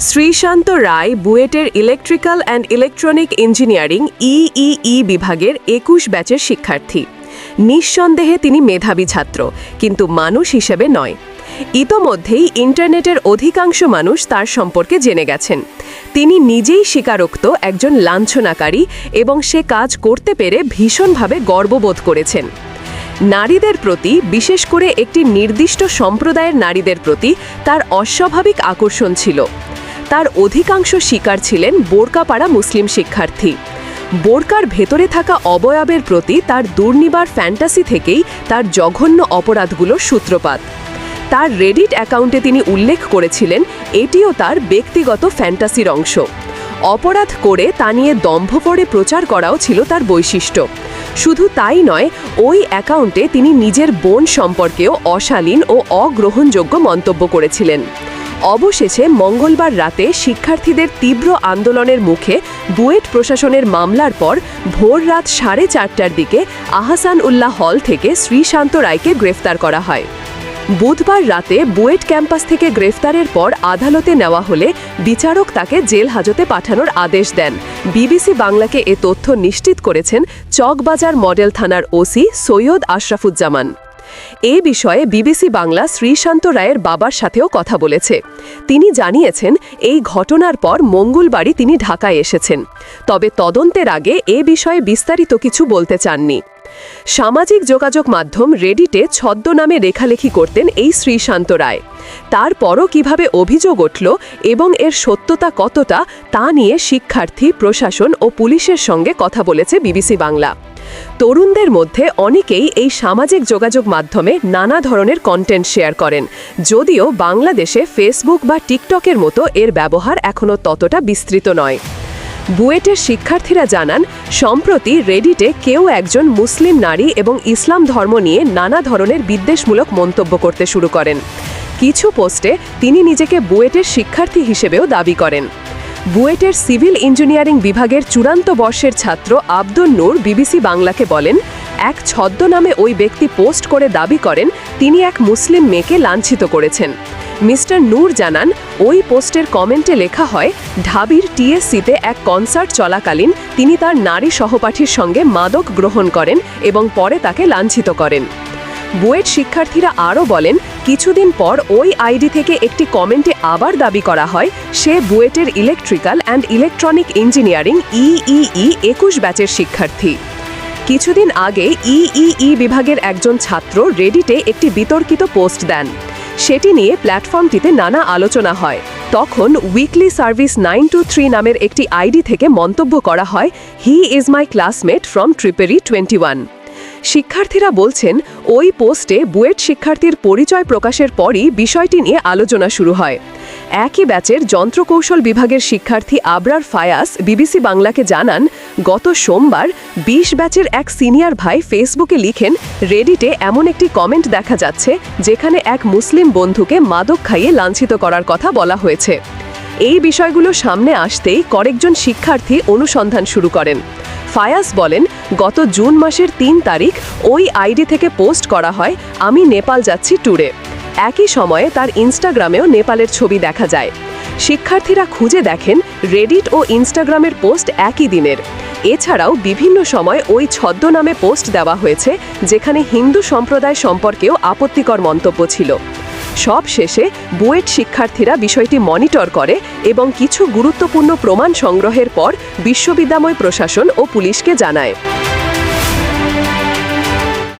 শ্রীশান্ত রায় বুয়েটের electrical and electronic engineering EEE বিভাগের একুশ ব্যাচের শিক্ষার্থী। নিঃসন্দেহে তিনি মেধাবী ছাত্র, কিন্তু মানুষ হিসেবে নয়। ইতোমধ্যেই ইন্টারনেটের অধিকাংশ মানুষ তার সম্পর্কে জেনে গেছেন। তিনি নিজেই স্বীকারোক্ত একজন লাঞ্ছনাকারী এবং সে কাজ করতে পেরে ভীষণভাবে গর্ববোধ করেছেন। নারীদের প্রতি, বিশেষ করে একটি নির্দিষ্ট সম্প্রদায়ের নারীদের প্রতি, তার অস্বাভাবিক আকর্ষণ ছিল। তার অধিকাংশ শিকার ছিলেন বোরকাপাড়া মুসলিম শিক্ষার্থী। বোরকার ভেতরে থাকা অবয়বের প্রতি তার দুর্নিবার ফ্যান্টাসি থেকেই তার জঘন্য অপরাধগুলোর সূত্রপাত। তার রেডিট অ্যাকাউন্টে তিনি উল্লেখ করেছিলেন, এটিও তার ব্যক্তিগত ফ্যান্টাসির অংশ। অপরাধ করে তা নিয়ে দম্ভ করে প্রচার করাও ছিল তার বৈশিষ্ট্য। শুধু তাই নয়, ওই অ্যাকাউন্টে তিনি নিজের বোন সম্পর্কেও অশালীন ও অগ্রহণযোগ্য মন্তব্য করেছিলেন। অবশেষে মঙ্গলবার রাতে শিক্ষার্থীদের তীব্র আন্দোলনের মুখে বুয়েট প্রশাসনের মামলার পর ভোর রাত সাড়ে চারটার দিকে আহসান উল্লাহ হল থেকে শ্রীশান্ত রায়কে গ্রেফতার করা হয়। বুধবার রাতে বুয়েট ক্যাম্পাস থেকে গ্রেফতারের পর আদালতে নেওয়া হলে বিচারক তাকে জেল হাজতে পাঠানোর আদেশ দেন। বিবিসি বাংলাকে এ তথ্য নিশ্চিত করেছেন চকবাজার মডেল থানার ওসি সৈয়দ আশরাফুজ্জামান। এ বিষয়ে বিবিসি বাংলা শ্রীশান্ত রায়ের বাবার সাথেও কথা বলেছে। তিনি জানিয়েছেন, এই ঘটনার পর মঙ্গলবারই তিনি ঢাকায় এসেছেন। তবে তদন্তের আগে এ বিষয়ে বিস্তারিত কিছু বলতে চাননি। সামাজিক যোগাযোগ মাধ্যম রেডিটে ছদ্মনামে লেখালেখি করতেন এই শ্রীশান্ত রায়। তারপরও কীভাবে অভিযোগ উঠল এবং এর সত্যতা কতটা, তা নিয়ে শিক্ষার্থী, প্রশাসন ও পুলিশের সঙ্গে কথা বলেছে বিবিসি বাংলা। তরুণদের মধ্যে অনেকেই এই সামাজিক যোগাযোগ মাধ্যমে নানা ধরনের কন্টেন্ট শেয়ার করেন। যদিও বাংলাদেশে ফেসবুক বা টিকটকের মতো এর ব্যবহার এখনও ততটা বিস্তৃত নয়। বুয়েটের শিক্ষার্থীরা জানান, সম্প্রতি রেডিটে কেউ একজন মুসলিম নারী এবং ইসলাম ধর্ম নিয়ে নানা ধরনের বিদ্বেষমূলক মন্তব্য করতে শুরু করেন। কিছু পোস্টে তিনি নিজেকে বুয়েটের শিক্ষার্থী হিসেবেও দাবি করেন। বুয়েটের সিভিল ইঞ্জিনিয়ারিং বিভাগের চূড়ান্ত বর্ষের ছাত্র আব্দুল নূর বিবিসি বাংলাকে বলেন, এক ছদ্মনামে ওই ব্যক্তি পোস্ট করে দাবি করেন, তিনি এক মুসলিম মেয়েকে লাঞ্ছিত করেছেন। মিস্টার নূর জানান, ওই পোস্টের কমেন্টে লেখা হয়, ঢাবির টিএসসিতে এক কনসার্ট চলাকালীন তিনি তার নারী সহপাঠীর সঙ্গে মাদক গ্রহণ করেন এবং পরে তাকে লাঞ্ছিত করেন। বুয়েট শিক্ষার্থীরা আরও বলেন, কিছুদিন পর ওই আইডি থেকে একটি কমেন্টে আবার দাবি করা হয়, সে বুয়েটের electrical and electronic engineering EEE একুশ ব্যাচের শিক্ষার্থী। কিছুদিন আগে ইইই বিভাগের একজন ছাত্র রেডিটে একটি বিতর্কিত পোস্ট দেন। সেটি নিয়ে প্ল্যাটফর্মটিতে নানা আলোচনা হয়। তখন weekly service nine two three নামের একটি আইডি থেকে মন্তব্য করা হয়, he is my classmate from triple E twenty one. শিক্ষার্থীরা বলছেন, ওই পোস্টে বুয়েট শিক্ষার্থীর পরিচয় প্রকাশের পরই বিষয়টি নিয়ে আলোচনা শুরু হয়। একই ব্যাচের যন্ত্রকৌশল বিভাগের শিক্ষার্থী আবরার ফায়াস বিবিসি বাংলাকে জানান, গত সোমবার ২০ ব্যাচের এক সিনিয়র ভাই ফেসবুকে লিখেন, রেডিটে এমন একটি কমেন্ট দেখা যাচ্ছে, যেখানে এক মুসলিম বন্ধুকে মাদক খাইয়ে লাঞ্ছিত করার কথা বলা হয়েছে। এই বিষয়গুলো সামনে আসতেই কয়েকজন শিক্ষার্থী অনুসন্ধান শুরু করেন। ফায়াস বলেন গত জুন মাসের তিন তারিখ ওই আইডি থেকে পোস্ট করা হয়, আমি নেপাল যাচ্ছি ট্যুরে। একই সময়ে তার ইনস্টাগ্রামেও নেপালের ছবি দেখা যায়। শিক্ষার্থীরা খুঁজে দেখেন, রেডিট ও ইনস্টাগ্রামের পোস্ট একই দিনের। এছাড়াও বিভিন্ন সময় ওই ছদ্মনামে পোস্ট দেওয়া হয়েছে, যেখানে হিন্দু সম্প্রদায় সম্পর্কেও আপত্তিকর মন্তব্য ছিল। সব শেষে বুয়েট শিক্ষার্থীরা বিষয়টি মনিটর করে এবং কিছু গুরুত্বপূর্ণ প্রমাণ সংগ্রহের পর বিশ্ববিদ্যালয় প্রশাসন ও পুলিশকে জানায়।